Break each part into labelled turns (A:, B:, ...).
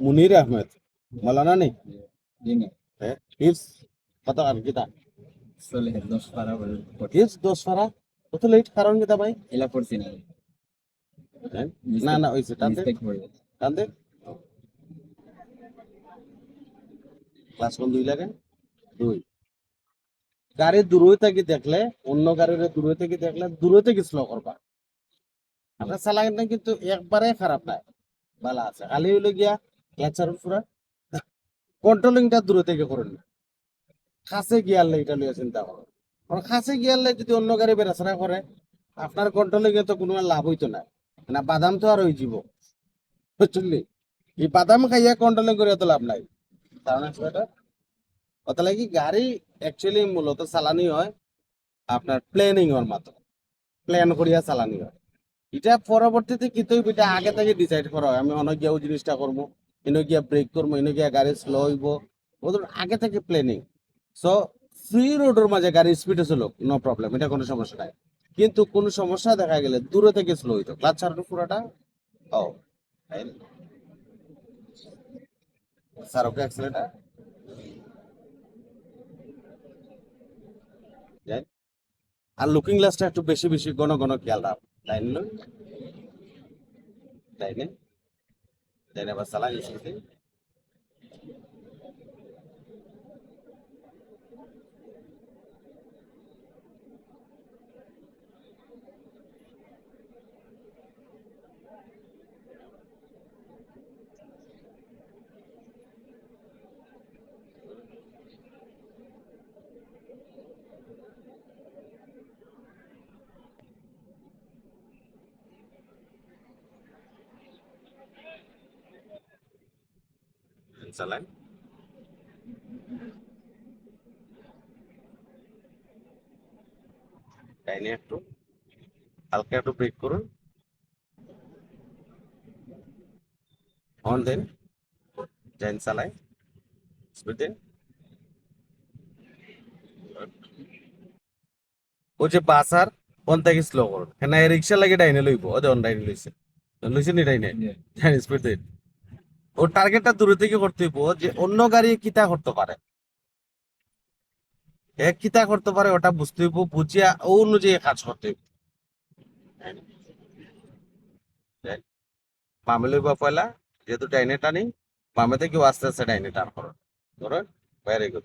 A: মুনির আহমেদ মৌলানা নেই হিপস কত আর কিতা
B: চলে দশ পারা
A: কত লেট কারণ কিতা ভাই
B: এলা পড়ছি না?
A: না না ওইছে টানতে
B: মিস্টেক পড়ে
A: টানতে ক্লাস কোন দুই লাগে দুই গাড়ি দূরে থেকে দেখলে অন্য গাড়ির দূরে থেকে দেখলে দূরে থেকে স্লো করবা আপনার চালানটা কিন্তু একবারে খারাপ নাই ভালো আছে খালি হইল গিয়া ক্লাচার পুরা। কন্ট্রোলিংটা দূরে থেকে করুন কাছে গিয়ারলে এটা লিয়ে চিন্তা করো। কারণ কাছে গিয়ারলে যদি অন্য গাড়ি বেড়াচড়া করে, আপনার কন্ট্রোলিং এ তো কোনো লাভ হইতো না। না, বাদাম তো আর যাব বুঝলি এই বাদাম খাইয়া কন্ট্রোলিং করে তো লাভ নাই। কারণ সেটা কথা লাগে গাড়ি অ্যাকচুয়ালি মূলত চালানি হয় আপনার প্ল্যানিং এর মাধ্যমে। প্ল্যান করিয়া চালানি হয়। এটা পরবর্তীতে কি তো এটা আগে থেকে ডিসাইড করা হয়। আমি অনেক জিনিসটা করব। এনে গিয়া ব্রেক করব এনে গিয়া গাড়ি স্লো হইব। ওদের আগে থেকে প্ল্যানিং সো ফ্রি রোডের মাঝে গাড়ি স্পিডে চলুক নো প্রবলেম এটা কোনো সমস্যা নাই। কিন্তু কোন সমস্যা দেখা গেলে দূরে থেকে স্লো হইতো। ক্লাচ ছাড়ানো পুরোটা ও অ্যাক্সিলেটার আর লুকিং গ্লাসটা একটু বেশি বেশি, ঘন ঘন খেয়াল রাখ। তাই না? তাই না? তাই না বাস চালা গেছে চালান তাই না একটু হালকা একটু ব্রেক করুন। অন দেন জেন চালাই স্পিড দেন ও যে বাসার কোন থেকে স্লো করুন কেন রিক্সা লাগে ডাইনে লইব। ও দেন ডাইনে লইছে। লইছে নি ডাইনে? হ্যাঁ স্পিড দেন ও টার্গেটটা দূরে থেকে করতে হইব যে অন্য গাড়ি কিতা করতে পারে এ কিতা করতে পারে ওটা বুঝতে হইব বুঝিয়া ও অনুযায়ী কাজ করতে হইব। বামে লইব পয়লা যেহেতু ডাইনে টানি বামে থেকে আস্তে আস্তে ডাইনে টান করো ধরো ভেরি গুড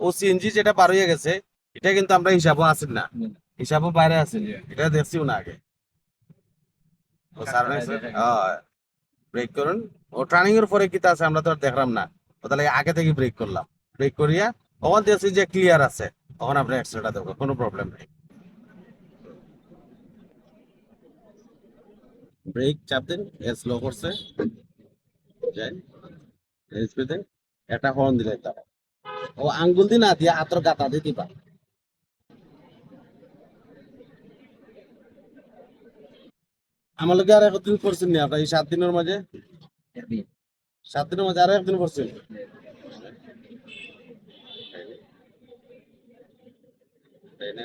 A: ও সিএনজি যেটা পার হয়ে গেছে এটা কিন্তু আমরা হিসাবও আছেন না। হিসাবও বাইরে
B: জি।
A: এটা দেখছিও না আগে ব্রেক করুন। ও ট্রানিং এর পরে কিতা আছে আমরা তো দেখলাম না। ও তাহলে আগে থেকে ব্রেক করলাম। ব্রেক করিয়া যে ক্লিয়ার আছে। তখন আপনি এক্সট্রাটা দেবো কোনো প্রবলেম নেই। ব্রেক চাপ দিন স্লো করছে। যাই স্পিড একটা হর্ন দিলে ও আঙ্গুল দি না দিয়া হাতর গাতা দিয়ে দিবা। আমার লোকে আর একদিন করছেন নি আপনার এই সাত দিনের মাঝে? সাত দিনের মাঝে আর একদিন করছেন? তাই না?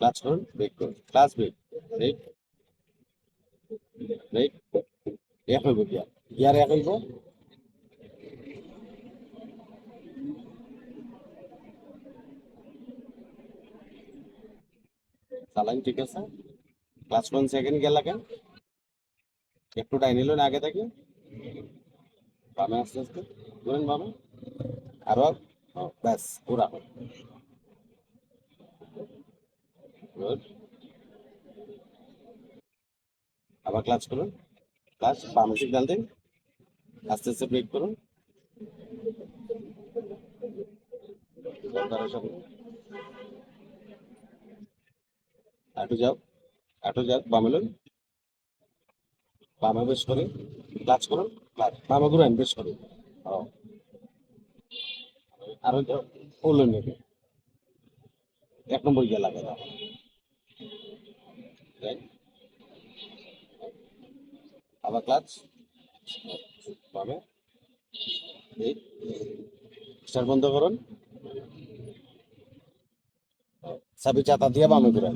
A: ক্লাচ করুন ব্রেক করুন ক্লাচ ব্রেক ব্রেক ব্রেক এক হইব গিয়ার এক হইব চালান, ঠিক আছে? ক্লাচ কোন সেকেন্ড গেল কেন একটু টাইম নিল না আগে থেকে। বামে আস্তে আস্তে। ধরেন বামে। আরও ব্যাস, পুরা। গুড আবার ক্লাচ করুন। ক্লাচ বামে সিগন্যাল দিন আস্তে আস্তে ব্রেক করুন। করে করুন। ক্লাচ বামে ঘুরেন বেশ করে ও আর নেবে। এক নম্বর গিয়ে লাগে Right? আবার ক্লাচ পাবে স্টার বন্ধ করুন দিয়ে বামে ঘুরেন